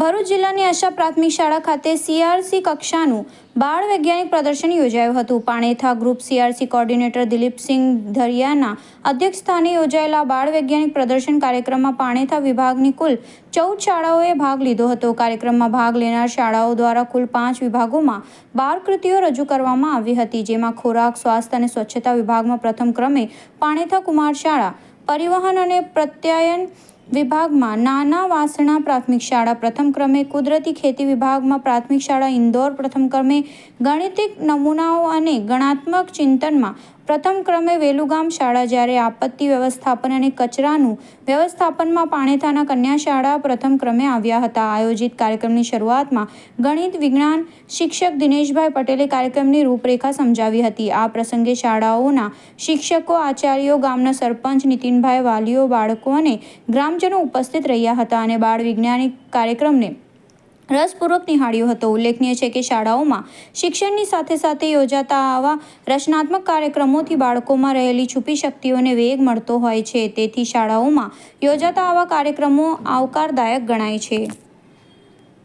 ભરૂચ જિલ્લાની આશા પ્રાથમિક શાળા ખાતે સીઆરસી કક્ષાનું બાળ વૈજ્ઞાનિક પ્રદર્શન યોજાયું હતું. Panetha group CRC coordinator Dilipsinh ધરિયાના અધ્યક્ષસ્થાને યોજાયેલા બાળ વૈજ્ઞાનિક પ્રદર્શન કાર્યક્રમમાં પાણેથા વિભાગની કુલ ચૌદ શાળાઓએ ભાગ લીધો હતો. કાર્યક્રમમાં ભાગ લેનાર શાળાઓ દ્વારા કુલ પાંચ વિભાગોમાં બાળ કૃતિઓ રજૂ કરવામાં આવી હતી, જેમાં ખોરાક, સ્વાસ્થ્ય અને સ્વચ્છતા વિભાગમાં પ્રથમ ક્રમે પાણેથા કુમાર શાળા, પરિવહન અને પ્રત્યાયન વિભાગમાં નાના વાસણા પ્રાથમિક શાળા પ્રથમ ક્રમે, કુદરતી ખેતી વિભાગમાં પ્રાથમિક શાળા ઇન્દોર પ્રથમ ક્રમે, ગણિતિક નમૂનાઓ અને ગણાત્મક ચિંતનમાં પ્રથમ ક્રમે વેલુગામ શાળા જ્યારે આપત્તિ વ્યવસ્થાપન અને કચરાનું વ્યવસ્થાપનમાં પાણેથાના કન્યા શાળા પ્રથમ ક્રમે આવ્યા હતા. આયોજિત કાર્યક્રમની શરૂઆતમાં ગણિત વિજ્ઞાન શિક્ષક દિનેશભાઈ પટેલે કાર્યક્રમની રૂપરેખા સમજાવી હતી. આ પ્રસંગે શાળાઓના શિક્ષકો, આચાર્યો, ગામના સરપંચ નીતિનભાઈ વાલીઓ, બાળકો અને ગ્રામજનો ઉપસ્થિત રહ્યા હતા અને બાળ વૈજ્ઞાનિક કાર્યક્રમને રસપૂર્વક નિહાળ્યો હતો. ઉલ્લેખનીય છે કે શાળાઓમાં શિક્ષણની સાથે સાથે યોજાતા આવા રચનાત્મક કાર્યક્રમોથી બાળકોમાં રહેલી છુપી શક્તિઓને વેગ મળતો હોય છે. તેથી શાળાઓમાં યોજાતા આવા કાર્યક્રમો આવકારદાયક ગણાય છે.